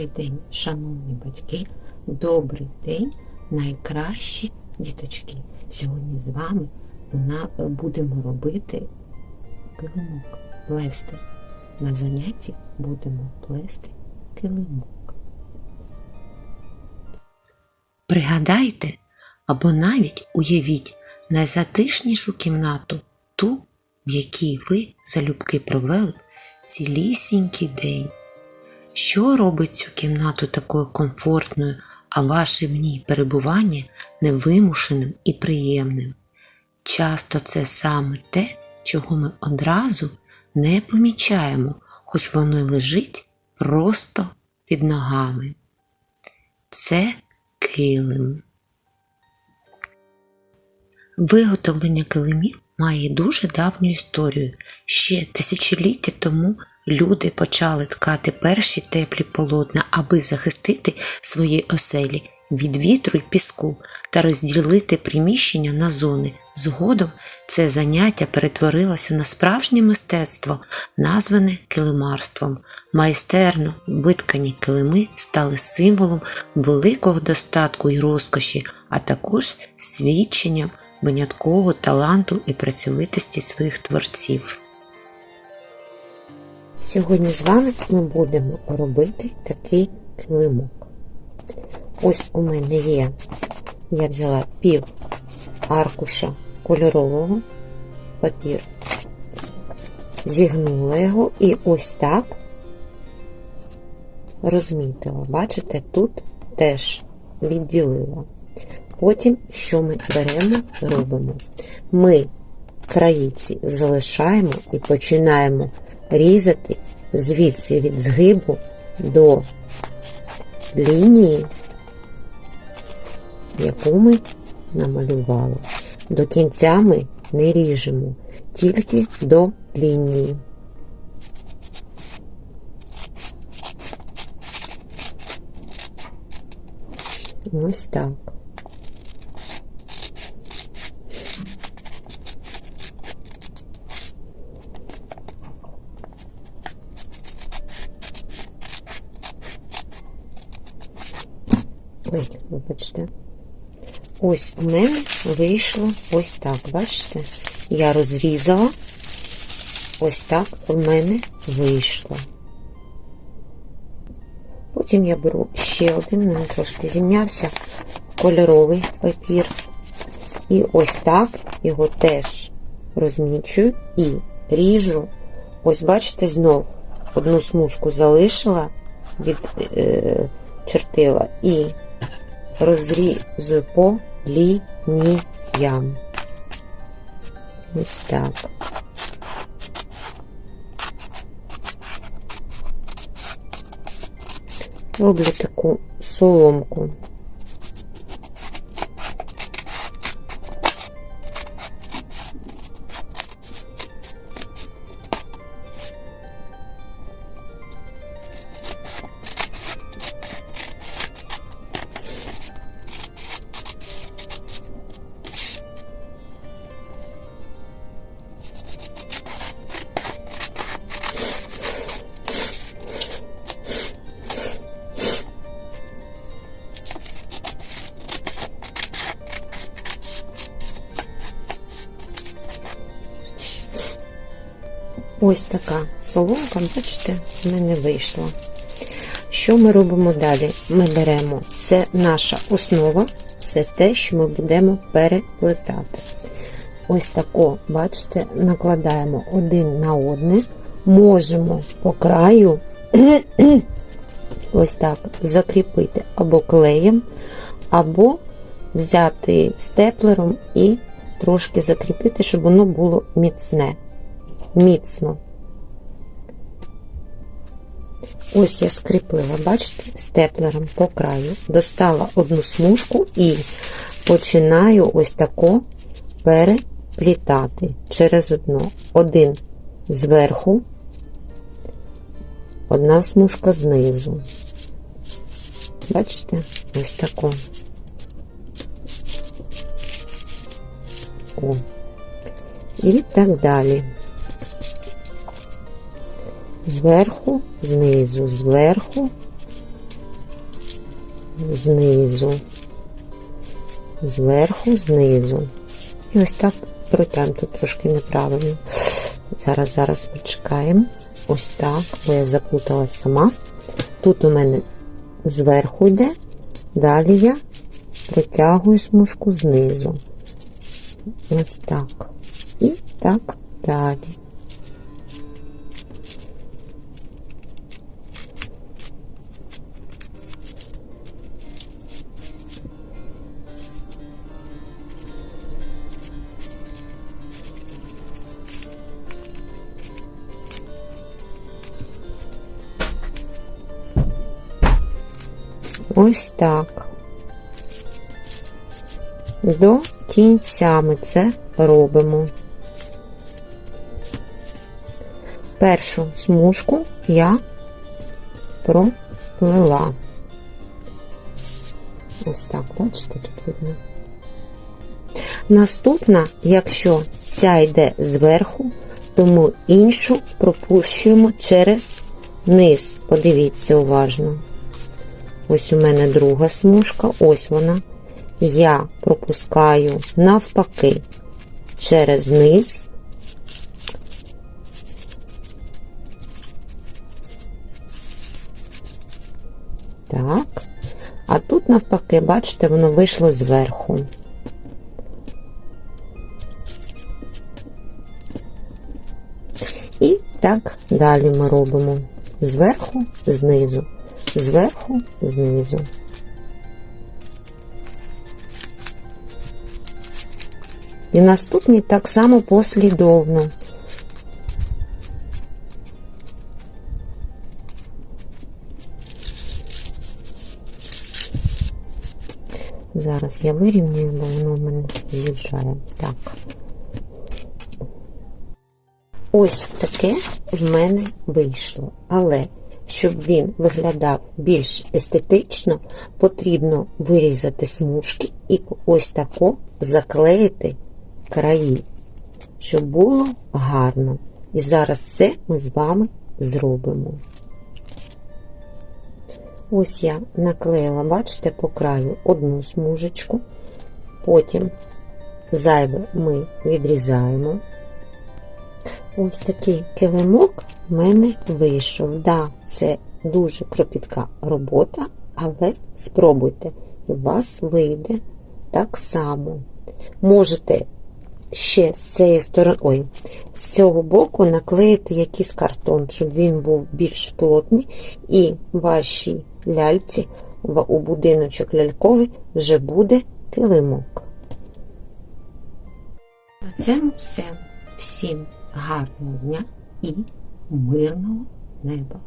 Добрий день, шановні батьки, добрий день, найкращі діточки. Сьогодні з вами будемо робити килимок, плести. На занятті будемо плести килимок. Пригадайте або навіть уявіть найзатишнішу кімнату, ту, в якій ви залюбки провели цілісінький день. Що робить цю кімнату такою комфортною, а ваше в ній перебування невимушеним і приємним? Часто це саме те, чого ми одразу не помічаємо, хоч воно лежить просто під ногами. Це килим. Виготовлення килимів має дуже давню історію. Ще тисячоліття тому люди почали ткати перші теплі полотна, аби захистити свої оселі від вітру й піску та розділити приміщення на зони. Згодом це заняття перетворилося на справжнє мистецтво, назване килимарством. Майстерно виткані килими стали символом великого достатку і розкоші, а також свідченням виняткового таланту і працьовитості своїх творців. Сьогодні з вами ми будемо робити такий килимок. Ось у мене є, я взяла пів аркуша кольорового папір, зігнула його і ось так розмітила. Бачите, тут теж відділила. Потім, що ми беремо, робимо? Ми країці залишаємо і починаємо різати звідси від згибу до лінії, яку ми намалювали. До кінця ми не ріжемо, тільки до лінії. Ось так. Ой, вибачте. Ось у мене вийшло ось так. Бачите? Я розрізала. Ось так у мене вийшло. Потім я беру ще один, він трошки зім'явся, кольоровий папір. І ось так його теж розмічую і ріжу. Ось, бачите, знов одну смужку залишила, від, е, і розрізую по лініям. Ось так. Роблю таку соломку. Ось така соломка, бачите, в мене вийшла. Що ми робимо далі? Ми беремо, це наша основа, це те, що ми будемо переплетати. Ось тако, бачите, накладаємо один на одне, можемо по краю ось так закріпити або клеєм, або взяти степлером і трошки закріпити, щоб воно було міцне міцно. Ось я скріпила, бачите, степлером по краю, достала одну смужку і починаю ось тако переплітати через одну. Один зверху, одна смужка знизу. Бачите, ось тако. О. І так далі зверху, знизу, зверху, знизу, зверху, знизу. І ось так протягнемо тут трошки неправильно. Зараз, зараз почекаємо. Ось так, бо я заплуталась сама. Тут у мене зверху йде, далі я протягую смужку знизу. Ось так. І так далі. Ось так. До кінця ми це робимо. Першу смужку я проплила. Ось так, бачите, тут видно. Наступна, якщо ця йде зверху, тому іншу пропущуємо через низ. Подивіться уважно. Ось у мене друга смужка, ось вона. Я пропускаю навпаки через низ. Так. А тут навпаки, бачите, воно вийшло зверху. І так далі ми робимо зверху, знизу, зверху, знизу. І наступні так само послідовно. Зараз я вирівнюю, бо воно в мене з'їжджає. Так. Ось таке в мене вийшло. Але щоб він виглядав більш естетично, потрібно вирізати смужки і ось тако заклеїти краї, щоб було гарно. І зараз це ми з вами зробимо. Ось я наклеїла, бачите, по краю одну смужечку, потім зайве ми відрізаємо. Ось такий килимок в мене вийшов. Да, це дуже кропітка робота, але спробуйте, у вас вийде так само. Можете ще з цієї сторони, ой, з цього боку наклеїти якийсь картон, щоб він був більш плотний, і вашій ляльці у будиночок ляльковий вже буде килимок. На цьому все. Всім гарного дня і мирного неба.